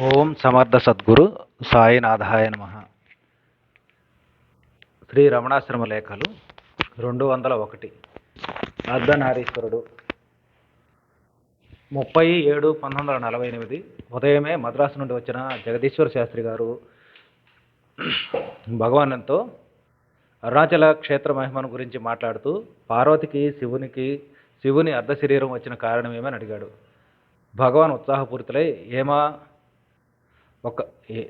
ఓం సమర్థ సద్గురు సాయినాథాయ నమ. శ్రీ రమణాశ్రమ లేఖలు రెండు వందల ఒకటి. అర్ధనారీశ్వరుడు. ముప్పై ఏడు పంతొమ్మిది వందల నలభై ఎనిమిది. ఉదయమే మద్రాసు నుండి వచ్చిన జగదీశ్వర శాస్త్రి గారు భగవానంతో అరుణాచల క్షేత్ర మహిమను గురించి మాట్లాడుతూ పార్వతికి శివునికి శివుని అర్ధ శరీరం వచ్చిన కారణం ఏమని అడిగాడు? భగవాన్ ఉత్సాహపూరితులై ఏమా ఒక ఏ-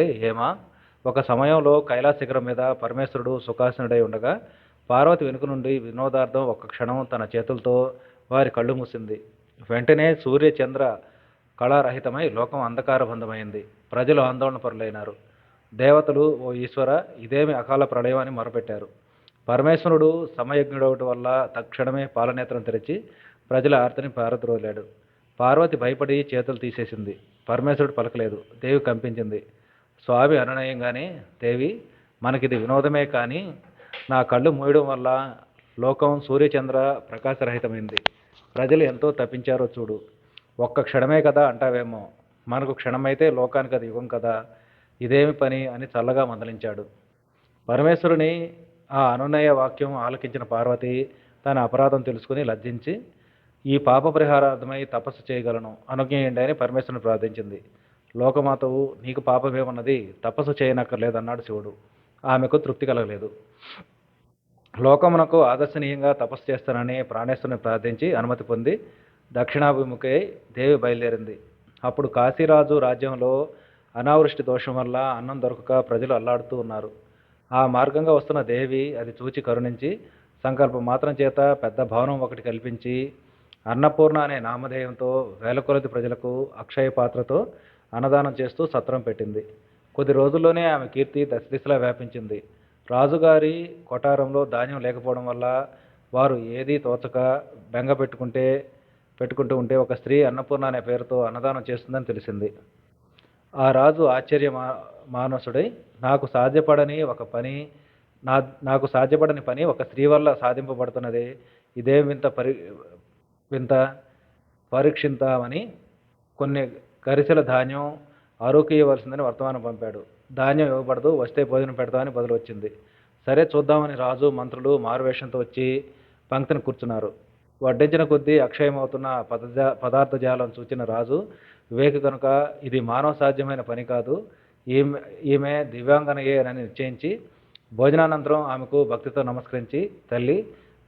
ఏమా ఒక సమయంలో కైలాస శిఖరం మీద పరమేశ్వరుడు సుఖాసనుడై ఉండగా పార్వతి వెనుక నుండి వినోదార్థం ఒక క్షణం తన చేతులతో వారి కళ్ళు మూసింది. వెంటనే సూర్య చంద్ర కళారహితమై లోకం అంధకారబంధమైంది. ప్రజలు ఆందోళన పరులైనారు. దేవతలు ఓ ఈశ్వర ఇదేమి అకాల ప్రళయం అని మొరపెట్టారు. పరమేశ్వరుడు సమయజ్ఞుడవటం వల్ల తక్షణమే పాలనేత్రం తెరిచి ప్రజల ఆర్తిని పారద్రోలాడు. పార్వతి భయపడి చేతులు తీసేసింది. పరమేశ్వరుడు పలకలేదు. దేవి కంపించింది. స్వామి అనునయంగానే దేవి మనకిది వినోదమే కానీ నా కళ్ళు మూయడం వల్ల లోకం సూర్యచంద్ర ప్రకాశరహితమైంది. ప్రజలు ఎంతో తప్పించారో చూడు. ఒక్క క్షణమే కదా అంటావేమో. మనకు క్షణమైతే లోకానికి అది యుగం కదా. ఇదేమి పని? అని చల్లగా మందలించాడు. పరమేశ్వరుని ఆ అనునయ వాక్యం ఆలకించిన పార్వతి తన అపరాధం తెలుసుకుని లజ్జించి ఈ పాప పరిహారార్థమై తపస్సు చేయగలను. అనుజ్ఞేయండి అని పరమేశ్వరుని ప్రార్థించింది. లోకమాతవు నీకు పాపమేమన్నది? తపస్సు చేయనక్కర్లేదన్నాడు శివుడు. ఆమెకు తృప్తి కలగలేదు. లోకమునకు ఆదర్శనీయంగా తపస్సు చేస్తానని ప్రాణేశ్వరుని ప్రార్థించి అనుమతి పొంది దక్షిణాభిముఖై దేవి బయలుదేరింది. అప్పుడు కాశీరాజు రాజ్యంలో అనావృష్టి దోషం వల్ల అన్నం దొరకక ప్రజలు అల్లాడుతూ ఉన్నారు. ఆ మార్గంగా వస్తున్న దేవి అది చూచి కరుణించి సంకల్పం మాత్రం చేత పెద్ద భవనం ఒకటి కల్పించి అన్నపూర్ణ అనే నామధేయంతో వేల కొలది ప్రజలకు అక్షయ పాత్రతో అన్నదానం చేస్తూ సత్రం పెట్టింది. కొద్ది రోజుల్లోనే ఆమె కీర్తి దశ దిశలా వ్యాపించింది. రాజుగారి కొటారంలో ధాన్యం లేకపోవడం వల్ల వారు ఏదీ తోచక బెంగ పెట్టుకుంటే పెట్టుకుంటూ ఉంటే ఒక స్త్రీ అన్నపూర్ణ అనే పేరుతో అన్నదానం చేస్తుందని తెలిసింది. ఆ రాజు ఆశ్చర్య మా- మానసుడై నాకు సాధ్యపడని ఒక పని నా నాకు సాధ్యపడని పని ఒక స్త్రీ వల్ల సాధింపబడుతున్నది. ఇదే వింత పరి వింత పరీక్షింతామని కొన్ని గరిసెల ధాన్యం ఆరోగ్యవలసిందని వర్తమానం పంపాడు. ధాన్యం ఇవ్వబడదు వస్తే భోజనం పెడతామని బదులు వచ్చింది సరే చూద్దామని రాజు మంత్రులు మారువేషంతో వచ్చి పంక్తిని కూర్చున్నారు. వడ్డించిన కొద్దీ అక్షయమవుతున్న పదజా పదార్థ జాలం చూచిన రాజు వివేక కనుక ఇది మానవ సాధ్యమైన పని కాదు ఈమె ఈమె దివ్యాంగనయ్యేనని నిశ్చయించి భోజనానంతరం ఆమెకు భక్తితో నమస్కరించి తల్లి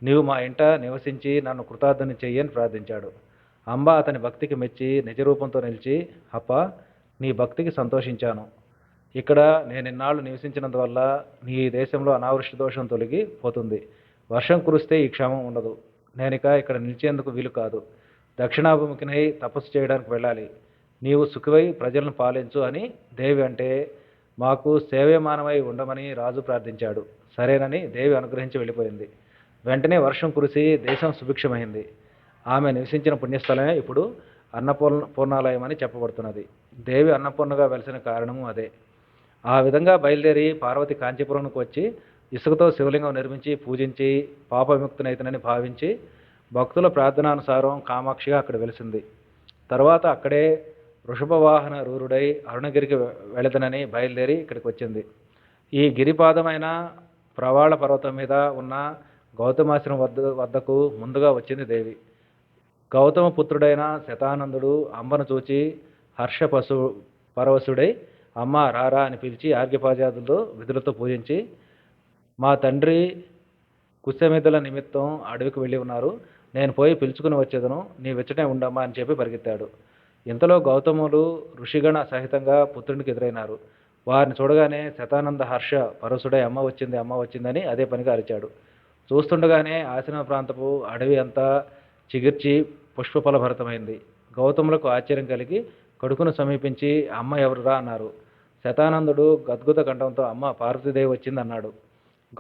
నీవు మా ఇంట నివసించి నన్ను కృతార్థని చెయ్యని ప్రార్థించాడు. అంబ అతని భక్తికి మెచ్చి నిజ రూపంతో నిలిచి అప్ప నీ భక్తికి సంతోషించాను. ఇక్కడ నేను ఇన్నాళ్ళు నివసించినందువల్ల నీ దేశంలో అనావృష్టి దోషం తొలగి పోతుంది. వర్షం కురిస్తే ఈ క్షేమం ఉండదు. నేనిక ఇక్కడ నిలిచేందుకు వీలు కాదు. దక్షిణాభిముఖినై తపస్సు చేయడానికి వెళ్ళాలి. నీవు సుఖివై ప్రజలను పాలించు అని దేవి అంటే మాకు సేవ్యమానమై ఉండమని రాజు ప్రార్థించాడు. సరేనని దేవి అనుగ్రహించి వెళ్ళిపోయింది. వెంటనే వర్షం కురిసి దేశం సుభిక్షమైంది. ఆమె నివసించిన పుణ్యస్థలమే ఇప్పుడు అన్నపూర్ణ పూర్ణాలయం అని చెప్పబడుతున్నది. దేవి అన్నపూర్ణగా వెలిసిన కారణము అదే. ఆ విధంగా బయలుదేరి పార్వతి కాంచీపురంకు వచ్చి ఇసుకతో శివలింగం నిర్మించి పూజించి పాప విముక్తునైతనని భావించి భక్తుల ప్రార్థనానుసారం కామాక్షిగా అక్కడ వెలిసింది. తర్వాత అక్కడే వృషభవాహన రూరుడై అరుణగిరికి వెళదనని బయలుదేరి ఇక్కడికి వచ్చింది. ఈ గిరిపాదమైన ప్రవాళ పర్వతం మీద ఉన్న గౌతమాశ్రమం వద్ద వద్దకు ముందుగా వచ్చింది దేవి. గౌతమ పుత్రుడైన శతానందుడు అమ్మను చూచి హర్ష పశు పరవశుడై అమ్మ రారా అని పిలిచి ఆర్ఘ్యపాజాదులతో విధులతో పూజించి మా తండ్రి కుశమిధుల నిమిత్తం అడవికి వెళ్ళి ఉన్నారు. నేను పోయి పిలుచుకుని వచ్చేదను నీ వెచ్చటే ఉండమ్మా అని చెప్పి పరిగెత్తాడు. ఇంతలో గౌతములు ఋషిగణ సహితంగా పుత్రునికి ఎదురైనారు. వారిని చూడగానే శతానంద హర్ష పరసుడై అమ్మ వచ్చింది అమ్మ వచ్చిందని అదే పనిగా అరిచాడు. చూస్తుండగానే ఆశ్రమ ప్రాంతపు అడవి అంతా చిగిర్చి పుష్పఫలభరితమైంది. గౌతములకు ఆశ్చర్యం కలిగి కొడుకును సమీపించి అమ్మ ఎవరురా? అన్నారు. శతానందుడు గద్గుత కంఠంతో అమ్మ పార్వతీదేవి వచ్చింది అన్నాడు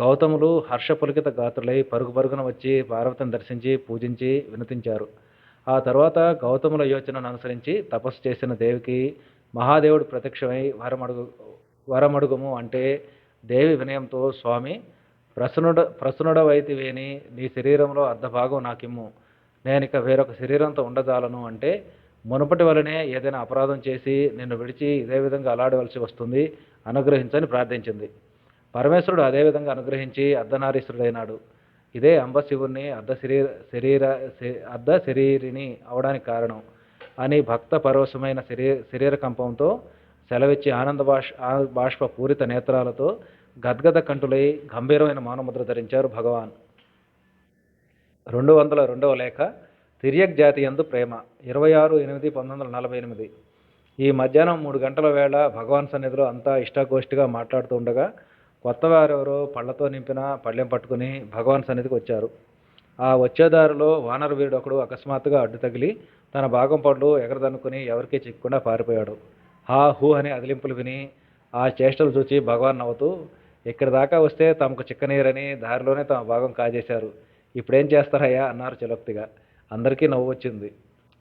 గౌతములు హర్షపులికిత గాత్రులై పరుగు పరుగున వచ్చి పార్వతిని దర్శించి పూజించి వినతించారు. ఆ తర్వాత గౌతముల యోచనను అనుసరించి తపస్సు చేసిన దేవికి మహాదేవుడు ప్రత్యక్షమై వరమడుగు వరమడుగుము అంటే దేవి వినయంతో స్వామి ప్రసన్నుడ ప్రసన్నుడవైతివేని నీ శరీరంలో అర్ధభాగం నాకిమ్ము. నేనిక వేరొక శరీరంతో ఉండజాలను అంటే మునుపటి వలనే ఏదైనా అపరాధం చేసి నిన్ను విడిచి ఇదే విధంగా అలాడవలసి వస్తుంది అనుగ్రహించని ప్రార్థించింది. పరమేశ్వరుడు అదే విధంగా అనుగ్రహించి అర్ధనారీశ్వరుడైనాడు. ఇదే అంబశివుణ్ణి అర్ధ శరీర శరీర అర్ధ శరీరిని అవడానికి కారణం. అని భక్త పరవశమైన శరీర శరీర కంపంతో సెలవిచ్చి ఆనంద బాష్ బాష్ప పూరిత నేత్రాలతో గద్గద కంటులై గంభీరమైన మానముద్ర ధరించారు భగవాన్. రెండు వందల రెండవ లేఖ తిరియక్ జాతి ఎందు ప్రేమ ఇరవై ఆరు ఎనిమిది పంతొమ్మిది వందల నలభై ఎనిమిది. ఈ మధ్యాహ్నం మూడు గంటల వేళ భగవాన్ సన్నిధిలో అంతా ఇష్టాగోష్ఠిగా మాట్లాడుతూ ఉండగా కొత్త వారెవరో పళ్ళతో నింపిన పళ్ళెం పట్టుకుని భగవాన్ సన్నిధికి వచ్చారు. ఆ వచ్చేదారిలో వానర వీరుడు ఒకడు అకస్మాత్తుగా అడ్డు తగిలి తన భాగం పళ్ళు ఎగరదనుకుని ఎవరికీ చిక్కకుండా పారిపోయాడు. హా హూ అని అదిలింపులు విని ఆ చేష్టలు చూచి భగవాన్ నవ్వుతూ ఇక్కడి దాకా వస్తే తమకు చిక్కనీరని దారిలోనే తమ భాగం కాజేశారు. ఇప్పుడేం చేస్తారయ్యా? అన్నారు చిలోక్తిగా. అందరికీ నవ్వు వచ్చింది.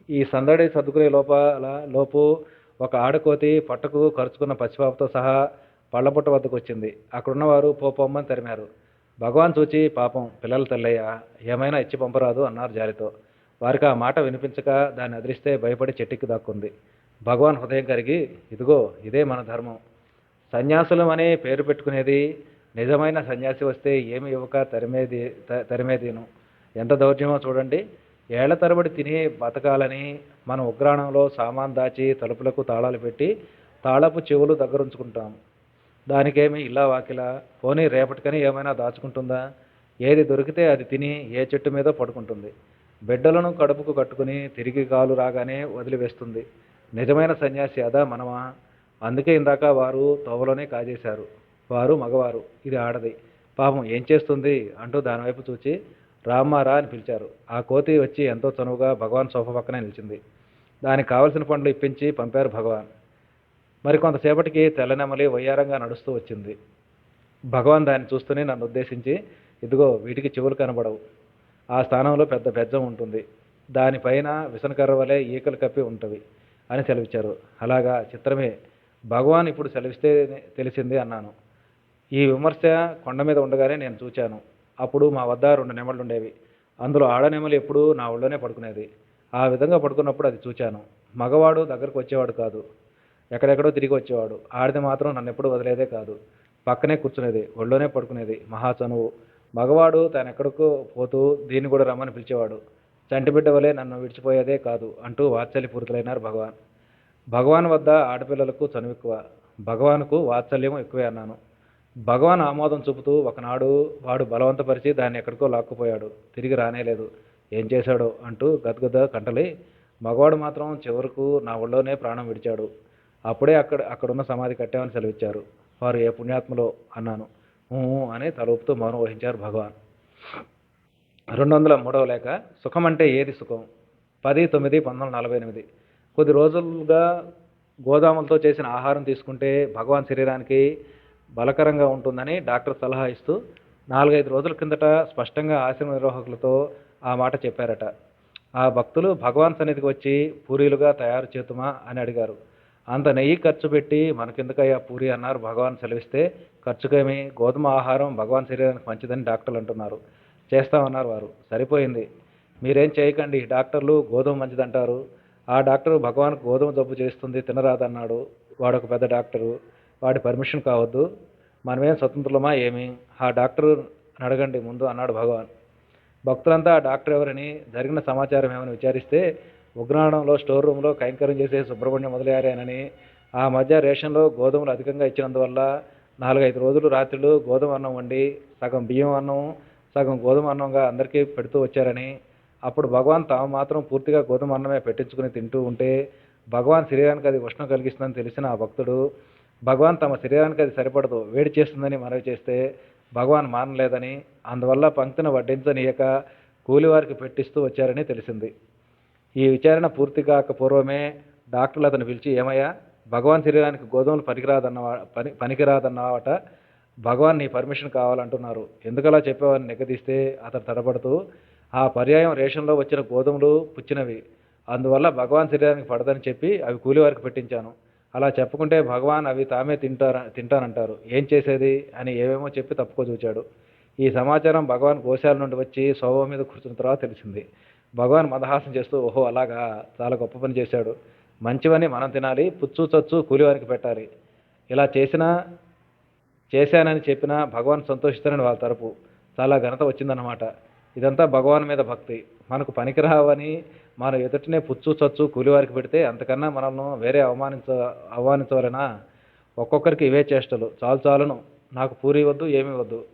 ఈ సందడి సర్దుకునే లోపల లోపు ఒక ఆడకోతి పట్టకు ఖర్చుకున్న పసిపాపతో సహా పళ్ళపుట్ట వద్దకు వచ్చింది. అక్కడున్నవారు పోపమ్మని తరిమారు. భగవాన్ చూచి పాపం పిల్లల తల్లయ్య ఏమైనా ఇచ్చి పంపరాదు అన్నారు జాలితో. వారికి ఆ మాట వినిపించక దాన్ని అదిరిస్తే భయపడి చెట్టుకి దాక్కుంది. భగవాన్ హృదయం కరిగి ఇదిగో ఇదే మన ధర్మం. సన్యాసులం అనే పేరు పెట్టుకునేది నిజమైన సన్యాసి వస్తే ఏమి ఇవ్వక తరిమేది త- తరిమేదీను? ఎంత దౌర్జమో చూడండి. ఏళ్ళ తరబడి తిని బతకాలని మన ఉగ్రాణంలో సామాన్ దాచి తలుపులకు తాళాలు పెట్టి తాళపు చెవులు దగ్గరుంచుకుంటాం. దానికేమి ఇలా వాకిలా? పోనీ రేపటికని ఏమైనా దాచుకుంటుందా? ఏది దొరికితే అది తిని ఏ చెట్టు మీద పడుకుంటుంది. బిడ్డలను కడుపుకు కట్టుకుని తిరిగి కాలు రాగానే వదిలివేస్తుంది. నిజమైన సన్యాసి అదా మనమా? అందుకే ఇందాక వారు తోవలోనే కాజేశారు. వారు మగవారు. ఇది ఆడది. పాపం ఏం చేస్తుంది అంటూ దానివైపు చూచి రామ్మారా అని పిలిచారు. ఆ కోతి వచ్చి ఎంతో చనువుగా భగవాన్ సోఫా పక్కనే నిలిచింది. దానికి కావలసిన పండ్లు ఇప్పించి పంపారు భగవాన్. మరి కొంతసేపటికి తెల్లనెమలి వయ్యారంగా నడుస్తూ వచ్చింది. భగవాన్ దాన్ని చూస్తూనే నన్ను ఉద్దేశించి ఇదిగో వీటికి చెవులు కనబడవు. ఆ స్థానంలో పెద్ద బెజ్జం ఉంటుంది. దానిపైన విసనకర్ర వలె ఈకలు కప్పి ఉంటుంది అని సెలవిచ్చారు. అలాగా చిత్రమే. భగవాన్ ఇప్పుడు సెలవిస్తే తెలిసింది అన్నాను. ఈ విమర్శ కొండ మీద ఉండగానే నేను చూచాను. అప్పుడు మా వద్ద రెండు నెమళ్ళు ఉండేవి. అందులో ఆడనెమలి ఎప్పుడూ నా ఒళ్ళోనే పడుకునేది. ఆ విధంగా పడుకున్నప్పుడు అది చూచాను. మగవాడు దగ్గరకు వచ్చేవాడు కాదు. ఎక్కడెక్కడో తిరిగి వచ్చేవాడు. ఆడిది మాత్రం నన్ను ఎప్పుడు వదిలేదే కాదు. పక్కనే కూర్చునేది. ఒళ్ళోనే పడుకునేది. మహాచనువు మగవాడు తాను ఎక్కడికో పోతూ దీన్ని కూడా రమ్మని పిలిచేవాడు. చంటిబిడ్డ వలె నన్ను విడిచిపోయేదే కాదు అంటూ వాత్సల్యపూరితులైనారు భగవాన్. భగవాన్ వద్ద ఆడపిల్లలకు చనువు ఎక్కువ భగవాన్కు వాత్సల్యం ఎక్కువే అన్నాను. భగవాన్ ఆమోదం చూపుతూ ఒకనాడు వాడు బలవంతపరిచి దాన్ని ఎక్కడికో లాక్కుపోయాడు. తిరిగి రానేలేదు ఏం చేశాడో అంటూ గద్గద కంటలి మగవాడు మాత్రం చివరకు నా ఒళ్ళోనే ప్రాణం విడిచాడు. అప్పుడే అక్కడ అక్కడున్న సమాధి కట్టామని సెలవిచ్చారు. వారు ఏ పుణ్యాత్మలో? అన్నాను. ఊ అని తలూపుతూ మౌనం వహించారు భగవాన్. రెండు వందల మూడవ లేఖ సుఖం అంటే ఏది సుఖం? పది తొమ్మిది పంతొమ్మిది వందల నలభై ఎనిమిది. కొద్ది రోజులుగా గోదాములతో చేసిన ఆహారం తీసుకుంటే భగవాన్ శరీరానికి బలకరంగా ఉంటుందని డాక్టర్ సలహా ఇస్తూ నాలుగైదు రోజుల కిందట స్పష్టంగా ఆశ్రమ నిర్వాహకులతో ఆ మాట చెప్పారట. ఆ భక్తులు భగవాన్ సన్నిధికి వచ్చి పూరీలుగా తయారు చేతుమా అని అడిగారు. అంత నెయ్యి ఖర్చు పెట్టి మనకెందుకయ్యా పూరి అన్నారు భగవాన్ సెలవిస్తే ఖర్చుకేమి? గోధుమ ఆహారం భగవాన్ శరీరానికి మంచిదని డాక్టర్లు అంటున్నారు. చేస్తామన్నారు వారు. సరిపోయింది. మీరేం చేయకండి డాక్టర్లు గోధుమ మంచిదంటారు. ఆ డాక్టర్ భగవాన్ గోధుమ జబ్బు చేస్తుంది తినరాదన్నాడు. వాడు ఒక పెద్ద డాక్టరు. వాడి పర్మిషన్ కావద్దు. మనమేం స్వతంత్రులమా ఏమి? ఆ డాక్టరు అడగండి ముందు అన్నాడు భగవాన్. భక్తులంతా ఆ డాక్టర్ ఎవరని జరిగిన సమాచారం ఏమని విచారిస్తే ఉగ్రాణంలో స్టోర్ రూమ్లో కైంకర్యం చేసే సుబ్రహ్మణ్యం మొదలయ్యారేనని. ఆ మధ్య రేషన్లో గోధుమలు అధికంగా ఇచ్చినందువల్ల నాలుగైదు రోజులు రాత్రులు గోధుమ అన్నం వండి సగం బియ్యం అన్నం సగం గోధుమ అన్నంగా అందరికీ పెడుతూ వచ్చారని అప్పుడు భగవాన్ తాము మాత్రం పూర్తిగా గోధుమ అన్నమే పెట్టించుకుని తింటూ ఉంటే భగవాన్ శరీరానికి అది ఉష్ణం కలిగిస్తుందని తెలిసిన ఆ భక్తుడు భగవాన్ తమ శరీరానికి అది సరిపడదు వేడి చేస్తుందని మనవి చేస్తే భగవాన్ మానలేదని అందువల్ల పంక్తిని వడ్డించనీయక కూలివారికి పెట్టిస్తూ వచ్చారని తెలిసింది. ఈ విచారణ పూర్తి కాక పూర్వమే డాక్టర్లు అతను పిలిచి ఏమయ్యా భగవాన్ శరీరానికి గోధుమలు పనికిరాదన్న పని పనికిరాదన్నవాట భగవాన్ నీ పర్మిషన్ కావాలంటున్నారు. ఎందుకలా చెప్పావని నిగదీస్తే అతను తడబడుతూ ఆ పర్యాయం రేషన్లో వచ్చిన గోధుమలు పుచ్చినవి. అందువల్ల భగవాన్ శరీరానికి పడదని చెప్పి అవి కూలివారికి పెట్టించాను. అలా చెప్పుకుంటే భగవాన్ అవి తామే తింటార తింటానంటారు. ఏం చేసేది? అని ఏమేమో చెప్పి తప్పుకో చూచాడు. ఈ సమాచారం భగవాన్ గోశాల నుండి వచ్చి శోభ మీద కూర్చున్న తర్వాత తెలిసింది. భగవాన్ మదహాసం చేస్తూ ఓహో అలాగా? చాలా గొప్ప పని చేశాడు. మంచివని మనం తినాలి పుచ్చు చచ్చు కూలివారికి పెట్టాలి. ఇలా చేసినా చేశానని చెప్పినా భగవాన్ సంతోషిస్తారని వాళ్ళ తరపు. చాలా ఘనత వచ్చిందన్నమాట. ఇదంతా భగవాన్ మీద భక్తి. మనకు పనికిరావని మన ఎదుటనే పుచ్చు చచ్చు కూలివారికి పెడితే అంతకన్నా మనల్ని వేరే అవమానించ అవమానించవలనా? ఒక్కొక్కరికి ఇవే చేష్టలు. చాలు చాలును. నాకు పూరి వద్దు ఏమీ వద్దు.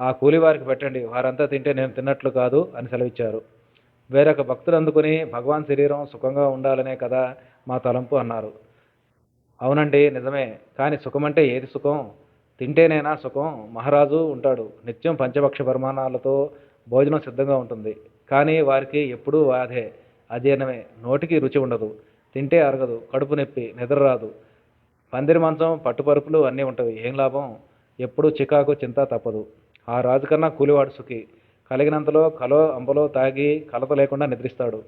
ఆ కూలివారికి పెట్టండి. వారంతా తింటే నేను తిన్నట్లు కాదు అని సెలవిచ్చారు. వేరొక భక్తులు అందుకుని భగవాన్ శరీరం సుఖంగా ఉండాలనే కదా మా తలంపు అన్నారు. అవునండి నిజమే. కానీ సుఖమంటే ఏది సుఖం? తింటేనేనా సుఖం? మహారాజు ఉంటాడు. నిత్యం పంచభక్ష పరిమాణాలతో భోజనం సిద్ధంగా ఉంటుంది. కానీ వారికి ఎప్పుడూ బాధే అజీర్ణమే. నోటికి రుచి ఉండదు. తింటే అరగదు. కడుపు నొప్పి నిద్ర రాదు. పందిరి మంచం పట్టుపరుపులు అన్నీ ఉంటాయి ఏం లాభం? ఎప్పుడూ చికాకు చింత తప్పదు. ఆ రాజు కన్నా కూలివాడు సుఖి. కలిగినంతలో కలో అంబలో తాగి కలత లేకుండా నిద్రిస్తాడు.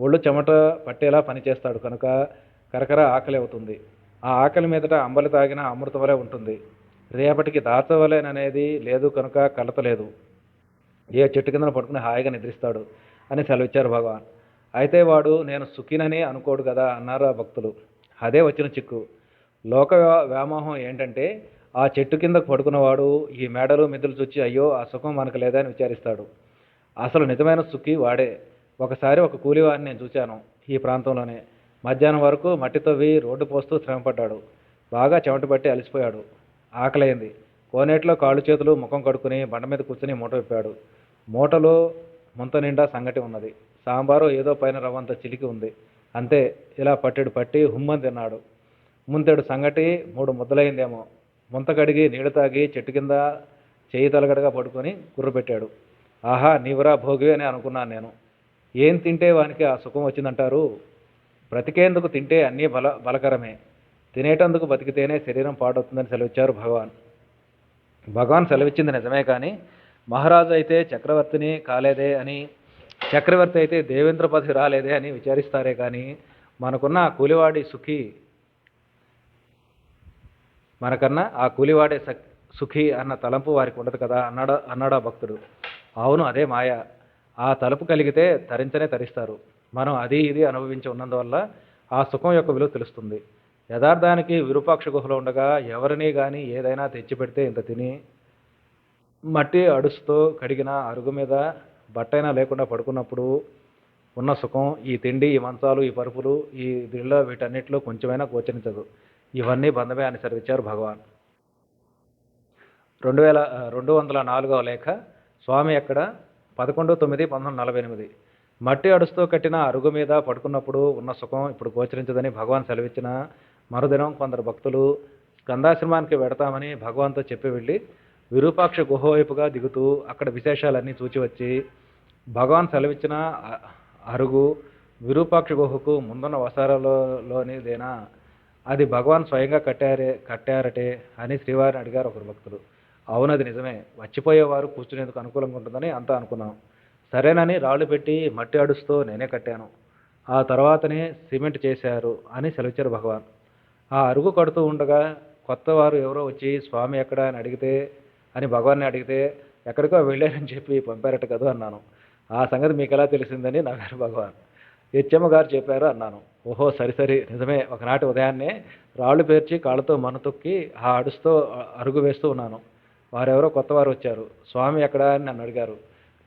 ఒళ్ళు చెమట పట్టేలా పనిచేస్తాడు కనుక కరకర ఆకలి అవుతుంది. ఆ ఆకలి మీదట అంబలి తాగిన అమృతవలే వలె ఉంటుంది. రేపటికి దాచవలేననేది లేదు కనుక కలత లేదు. ఏ చెట్టు కింద పడుకుని హాయిగా నిద్రిస్తాడు అని సెలవిచ్చారు భగవాన్. అయితే వాడు నేను సుఖినని అనుకోడు కదా అన్నారు ఆ భక్తులు. అదే వచ్చిన చిక్కు. లోక వ్యా- వ్యామోహం ఏంటంటే ఆ చెట్టు కింద పడుకున్నవాడు ఈ మేడలు మిద్దులు చూచి అయ్యో ఆ సుఖం మనకు లేదని విచారిస్తాడు. అసలు నిజమైన సుఖి వాడే. ఒకసారి ఒక కూలివాడిని నేను చూశాను ఈ ప్రాంతంలోనే. మధ్యాహ్నం వరకు మట్టి తవ్వి రోడ్డు పోస్తూ శ్రమపడ్డాడు. బాగా చెమట పట్టి అలసిపోయాడు. ఆకలైంది. కోనేట్లో కాళ్ళు చేతులు ముఖం కడుక్కుని బండ మీద కూర్చుని మూట విప్పాడు. మూటలో ముంత నిండా సంగటి ఉన్నది. సాంబారు ఏదో పైన రవ్వంత చిలికి ఉంది. అంతే ఇలా పట్టెడు పట్టి హుమ్మని తిన్నాడు. ముంతెడు సంగటి మూడు ముద్దలైందేమో. ముంత కడిగి నీళ్ళు తాగి చెట్టు కింద చేయి తలగడగా పడుకొని కుర్రు పెట్టాడు. ఆహా నీవురా భోగివే అని అనుకున్నాను నేను. ఏం తింటే వానికి ఆ సుఖం వచ్చిందంటారు? బ్రతికేందుకు తింటే అన్నీ బల బలకరమే. తినేటందుకు బతికితేనే శరీరం పాడవుతుందని సెలవిచ్చారు భగవాన్. భగవాన్ సెలవిచ్చింది నిజమే కానీ మహారాజు అయితే చక్రవర్తిని కాలేదే అని చక్రవర్తి అయితే దేవేంద్రపతి రాలేదే అని విచారిస్తారే కానీ మనకున్న ఆ కూలివాడి సుఖి మనకన్నా ఆ కూలివాడే సుఖి అన్న తలంపు వారికి ఉండదు కదా అన్నాడు అన్నాడు ఆ భక్తుడు. అవును అదే మాయ. ఆ తలుపు కలిగితే తరించనే తరిస్తారు. మనం అది ఇది అనుభవించి ఉన్నందువల్ల ఆ సుఖం యొక్క విలువ తెలుస్తుంది. యథార్థానికి విరూపాక్ష గుహలో ఉండగా ఎవరిని కానీ ఏదైనా తెచ్చిపెడితే ఇంత తిని మట్టి అడుసుతో కడిగిన అరుగు మీద బట్టైనా లేకుండా పడుకున్నప్పుడు ఉన్న సుఖం ఈ తిండి ఈ మంచాలు ఈ పరుపులు ఈ దీనిలో వీటన్నిటిలో కొంచెమైనా గోచరించదు. ఇవన్నీ బంధమే అని సెలవిచ్చారు భగవాన్. రెండు వేల రెండు వందల నాలుగవ లేఖ స్వామి ఎక్కడ పదకొండు తొమ్మిది పంతొమ్మిది నలభై ఎనిమిది. మట్టి అడుసుతో కట్టిన అరుగు మీద పడుకున్నప్పుడు ఉన్న సుఖం ఇప్పుడు గోచరించదని భగవాన్ సెలవిచ్చిన మరుదినం కొందరు భక్తులు గంధాశ్రమానికి వెడతామని భగవాన్తో చెప్పి వెళ్ళి విరూపాక్ష గుహ వైపుగా దిగుతూ అక్కడ విశేషాలన్నీ చూచి వచ్చి భగవాన్ సెలవిచ్చిన అరుగు విరూపాక్ష గుహకు ముందున్న వసారలోనిదేనా? అది భగవాన్ స్వయంగా కట్టారే కట్టారటే అని శ్రీవారిని అడిగారు ఒకరు భక్తులు. అవునది నిజమే. వచ్చిపోయేవారు కూర్చునేందుకు అనుకూలంగా ఉంటుందని అంతా అనుకున్నాం. సరేనని రాళ్ళు పెట్టి మట్టి అడుస్తూ నేనే కట్టాను. ఆ తర్వాతనే సిమెంట్ చేశారు అని సెలవిచ్చారు భగవాన్. ఆ అరుగు కడుతూ ఉండగా కొత్త వారు ఎవరో వచ్చి స్వామి ఎక్కడ? అని అడిగితే అని భగవాన్ని అడిగితే ఎక్కడికో వెళ్ళారని చెప్పి పంపారట కదా అన్నాను. ఆ సంగతి మీకు ఎలా తెలిసిందని నవ్వారు భగవాన్ హెచ్ఎమ్మ గారు చెప్పారు అన్నాను. ఓహో సరి సరి నిజమే. ఒకనాటి ఉదయాన్నే రాళ్ళు పేర్చి కాళ్ళతో మనతొక్కి తొక్కి ఆ అడుస్తూ అరుగు వేస్తూ ఉన్నాను. వారెవరో కొత్త వారు వచ్చారు. స్వామి ఎక్కడ? అని నన్ను అడిగారు.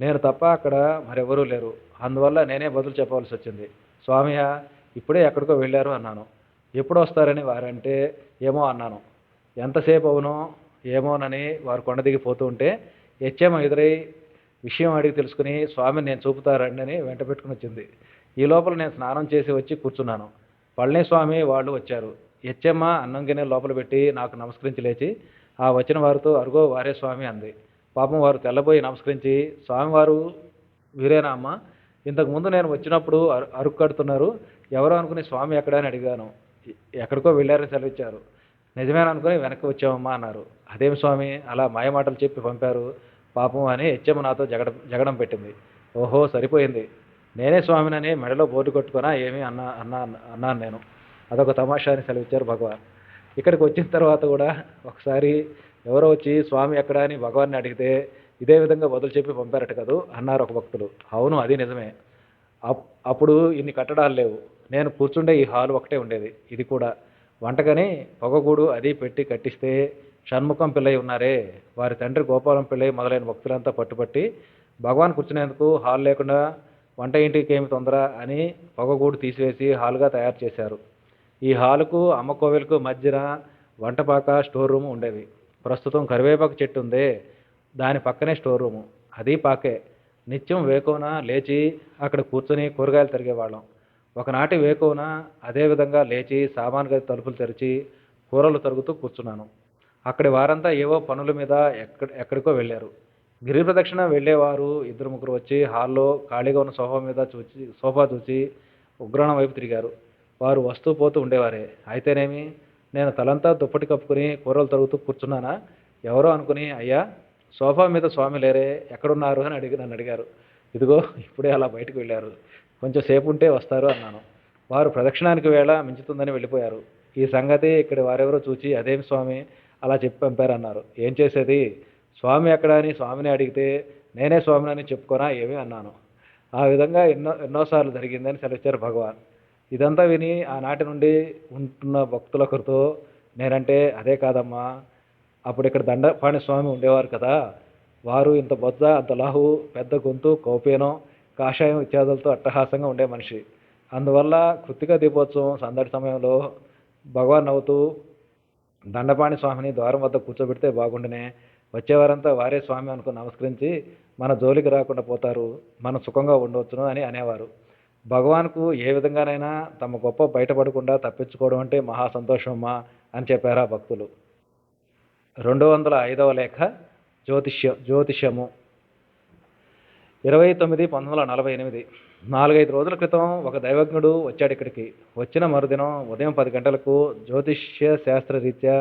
నేను తప్ప అక్కడ మరెవరూ లేరు. అందువల్ల నేనే బదులు చెప్పవలసి వచ్చింది. స్వామియ ఇప్పుడే ఎక్కడికో వెళ్ళారు అన్నాను. ఎప్పుడు వస్తారని వారంటే ఏమో అన్నాను. ఎంతసేపు అవునో? ఏమోనని వారు కొండ దిగిపోతూ ఉంటే హెచ్ఎం ఎదురై విషయం అడిగి తెలుసుకుని స్వామిని నేను చూపుతారండి అని వెంట పెట్టుకుని వచ్చింది. ఈ లోపల నేను స్నానం చేసి వచ్చి కూర్చున్నాను. పళనిస్వామి వాళ్ళు వచ్చారు. హెచ్ఎమ్మ అన్నం గిన్నె లోపల పెట్టి నాకు నమస్కరించి లేచి ఆ వచ్చిన వారితో అరుగో వారే స్వామి అంది. పాపం వారు తెల్లబోయి నమస్కరించి స్వామివారు వీరేనా అమ్మ? ఇంతకుముందు నేను వచ్చినప్పుడు అరు అరుకు కడుతున్నారు. ఎవరో అనుకుని స్వామి ఎక్కడ అని అడిగాను. ఎక్కడికో వెళ్ళారని సెలవిచ్చారు. నిజమేనా అనుకుని వెనక్కి వచ్చామమ్మా అన్నారు. అదేం స్వామి అలా మాయమాటలు చెప్పి పంపారు. పాపం అని హెచ్ఎమ్మ నాతో జగడ జగడం పెట్టింది. ఓహో సరిపోయింది. నేనే స్వామినని మెడలో బోర్డు కొట్టుకున్నా ఏమీ అన్నా అన్నా అన్నాను నేను. అదొక తమాషా అని సెలవిచ్చారు భగవాన్. ఇక్కడికి వచ్చిన తర్వాత కూడా ఒకసారి ఎవరో వచ్చి స్వామి ఎక్కడ? అని భగవాన్ని అడిగితే ఇదే విధంగా బదులు చెప్పి పంపారట కదూ? అన్నారు ఒక భక్తులు అవును అది నిజమే. అప్- అప్పుడు ఇన్ని కట్టడాలు లేవు. నేను కూర్చుండే ఈ హాల్ ఒకటే ఉండేది. ఇది కూడా వంటకని పొగగూడు అది పెట్టి కట్టిస్తే షణ్ముఖం పిల్లయ్య ఉన్నారే. వారి తండ్రి గోపాలం పిల్లయ్య మొదలైన భక్తులంతా పట్టుపట్టి భగవాన్ కూర్చునేందుకు హాల్ లేకుండా వంట ఇంటికి ఏమి తొందర అని పొగగూడు తీసివేసి హాల్గా తయారు చేశారు. ఈ హాలుకు అమ్మ కోవెలకు మధ్యన వంటపాక స్టోర్ రూమ్ ఉండేవి. ప్రస్తుతం కరివేపాకు చెట్టు ఉందే. దాని పక్కనే స్టోర్ రూము. అది పాకే. నిత్యం వేకోన లేచి అక్కడ కూర్చొని కూరగాయలు తరిగేవాళ్ళం. ఒకనాటి వేకువన అదేవిధంగా లేచి సామాన్ గది తలుపులు తెరిచి కూరలు తరుగుతూ కూర్చున్నాను. అక్కడి వారంతా ఏవో పనుల మీద ఎక్కడ ఎక్కడికో వెళ్ళారు. గిరి ప్రదక్షిణ వెళ్ళేవారు ఇద్దరు ముగ్గురు వచ్చి హాల్లో ఖాళీగా ఉన్న సోఫా మీద చూచి సోఫా చూసి ఉగ్రాణం వైపు తిరిగారు. వారు వస్తూ పోతూ ఉండేవారే. అయితేనేమి? నేను తలంతా దుప్పటి కప్పుకుని కూరలు తరుగుతూ కూర్చున్నానా? ఎవరో అనుకుని అయ్యా సోఫా మీద స్వామి లేరే ఎక్కడున్నారు? అని అడిగి నన్ను అడిగారు. ఇదిగో ఇప్పుడే అలా బయటకు వెళ్ళారు. కొంచెం సేపు ఉంటే వస్తారు అన్నాను. వారు ప్రదక్షిణానికి వేళ మించుతుందని వెళ్ళిపోయారు. ఈ సంగతి ఇక్కడ వారెవరో చూచి అదేం స్వామి? అలా చెప్పి పంపారన్నారు. ఏం చేసేది? స్వామి ఎక్కడ అని స్వామిని అడిగితే నేనే స్వామిని అని చెప్పుకోనా? ఏమీ? అన్నాను. ఆ విధంగా ఎన్నో ఎన్నోసార్లు జరిగిందని సెలవిచ్చారు భగవాన్. ఇదంతా విని ఆనాటి నుండి ఉంటున్న భక్తులకరితో నేనంటే అదే కాదమ్మా. అప్పుడు ఇక్కడ దండపాణి స్వామి ఉండేవారు కదా. వారు ఇంత బొజ్జ అంత లాహు పెద్ద గొంతు కౌపీనం కాషాయం ఇత్యాదులతో అట్టహాసంగా ఉండే మనిషి. అందువల్ల కృత్తిక దీపోత్సవం సందడి సమయంలో భగవాన్ నవ్వుతూ దండపాణి స్వామిని ద్వారం వద్ద కూర్చోబెడితే బాగుండనే. వచ్చేవారంతా వారే స్వామి అనుకుని నమస్కరించి మన జోలికి రాకుండా పోతారు. మనం సుఖంగా ఉండవచ్చును అని అనేవారు. భగవాన్కు ఏ విధంగానైనా తమ గొప్ప బయటపడకుండా తప్పించుకోవడం అంటే మహా సంతోషమ్మా అని చెప్పారు ఆ భక్తులు. రెండు వందల ఐదవ లేఖ జ్యోతిష్య జ్యోతిష్యము. ఇరవై తొమ్మిది పంతొమ్మిది వందల నలభై ఎనిమిది. నాలుగైదు రోజుల క్రితం ఒక దైవజ్ఞుడు వచ్చాడు ఇక్కడికి. వచ్చిన మరుదినం ఉదయం పది గంటలకు జ్యోతిష్య శాస్త్రరీత్యా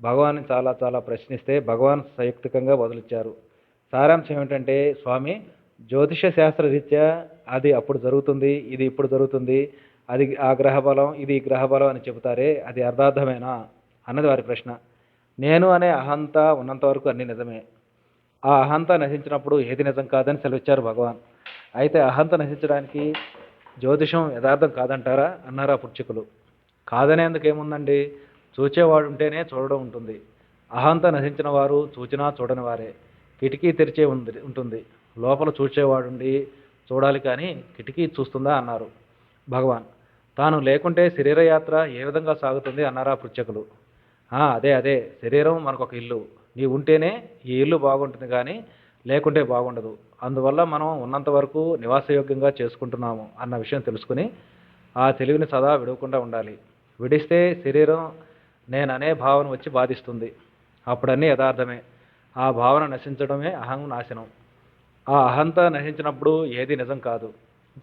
భగవాన్ చాలా చాలా ప్రశ్నిస్తే భగవాన్ సంయుక్తికంగా వదిలిచ్చారు సారాంశం ఏమిటంటే స్వామి జ్యోతిష శాస్త్ర రీత్యా అది అప్పుడు జరుగుతుంది ఇది ఇప్పుడు జరుగుతుంది అది ఆ గ్రహ బలం ఇది ఈ గ్రహ బలం అని చెబుతారే అది అర్థార్థమేనా అన్నది వారి ప్రశ్న. నేను అనే అహంత ఉన్నంత వరకు అన్ని నిజమే. ఆ అహంత నశించినప్పుడు ఏది నిజం కాదని సెలవిచ్చారు భగవాన్. అయితే అహంత నశించడానికి జ్యోతిషం యథార్థం కాదంటారా? అన్నారు ఆ కాదనేందుకు ఏముందండి? చూచేవాడు ఉంటేనే చూడడం ఉంటుంది. అహంత నశించిన వారు చూచినా చూడని వారే. కిటికీ తెరిచే ఉంది ఉంటుంది. లోపల చూచేవాడుండి చూడాలి కానీ కిటికీ చూస్తుందా అన్నారు భగవాన్. తాను లేకుంటే శరీరయాత్ర ఏ విధంగా సాగుతుంది? అన్నారా పృచ్ఛకులు అదే అదే. శరీరం మనకు ఒక ఇల్లు. నీ ఉంటేనే ఈ ఇల్లు బాగుంటుంది కానీ లేకుంటే బాగుండదు. అందువల్ల మనం ఉన్నంత వరకు నివాసయోగ్యంగా చేసుకుంటున్నాము అన్న విషయం తెలుసుకుని ఆ తెలివిని సదా విడవకుండా ఉండాలి. విడిస్తే శరీరం నేననే భావన వచ్చి బాధిస్తుంది. అప్పుడన్నీ యథార్థమే. ఆ భావన నశించడమే అహం నాశనం. ఆ అహంత నశించినప్పుడు ఏది నిజం కాదు.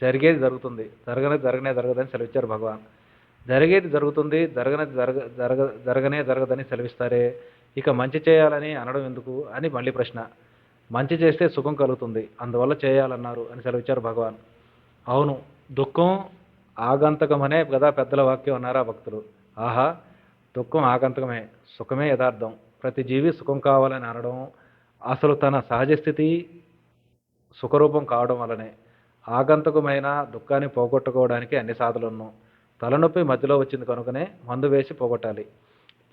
జరిగేది జరుగుతుంది. జరగనేది జరగనే జరగదని సెలవిచ్చారు భగవాన్. జరిగేది జరుగుతుంది జరగనేది జరగ జరగ జరగనే జరగదని సెలవిస్తారే. ఇక మంచి చేయాలని అనడం ఎందుకు అని మళ్ళీ ప్రశ్న. మంచి చేస్తే సుఖం కలుగుతుంది అందువల్ల చేయాలన్నారు అని సెలవిచ్చారు భగవాన్. అవును దుఃఖం ఆగంతకమనే కదా పెద్దల వాక్యం అన్నారా భక్తులు. ఆహా దుఃఖం ఆగంతకమే సుఖమే యథార్థం. ప్రతి జీవి సుఖం కావాలని అనడం అసలు తన సహజ స్థితి సుఖరూపం కావడం వల్లనే. ఆగంతకమైన దుఃఖాన్ని పోగొట్టుకోవడానికి అన్ని సాధనలను తలనొప్పి మధ్యలో వచ్చింది కనుకనే మందు వేసి పోగొట్టాలి.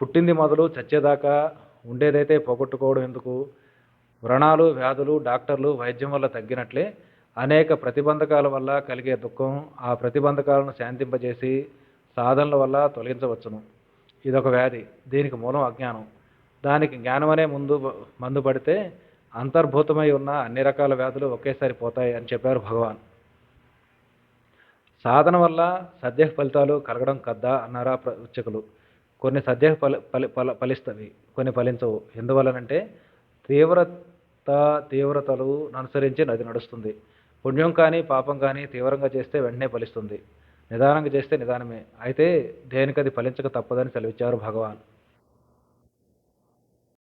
పుట్టింది మొదలు చచ్చేదాకా ఉండేదైతే పోగొట్టుకోవడం ఎందుకు? వ్రణాలు వ్యాధులు డాక్టర్లు వైద్యం వల్ల తగ్గినట్లే అనేక ప్రతిబంధకాల వల్ల కలిగే దుఃఖం ఆ ప్రతిబంధకాలను శాంతింపజేసి సాధనల వల్ల తొలగించవచ్చును. ఇదొక వ్యాధి. దీనికి మూలం అజ్ఞానం. దానికి జ్ఞానం అనే ముందు మందు పడితే అంతర్భూతమై ఉన్న అన్ని రకాల వ్యాధులు ఒకేసారి పోతాయి అని చెప్పారు భగవాన్. సాధన వల్ల సద్య ఫలితాలు కలగడం కద్దా అన్నారా ఉచ్చకులు కొన్ని సద్య ఫల ఫలి ఫల ఫలిస్తవి కొన్ని ఫలించవు. ఎందువలనంటే తీవ్రత తీవ్రతలు అనుసరించి నది నడుస్తుంది. పుణ్యం కానీ పాపం కానీ తీవ్రంగా చేస్తే వెంటనే ఫలిస్తుంది. నిదానంగా చేస్తే నిదానమే. అయితే దేనికది ఫలించక తప్పదని సెలవిచ్చారు భగవాన్.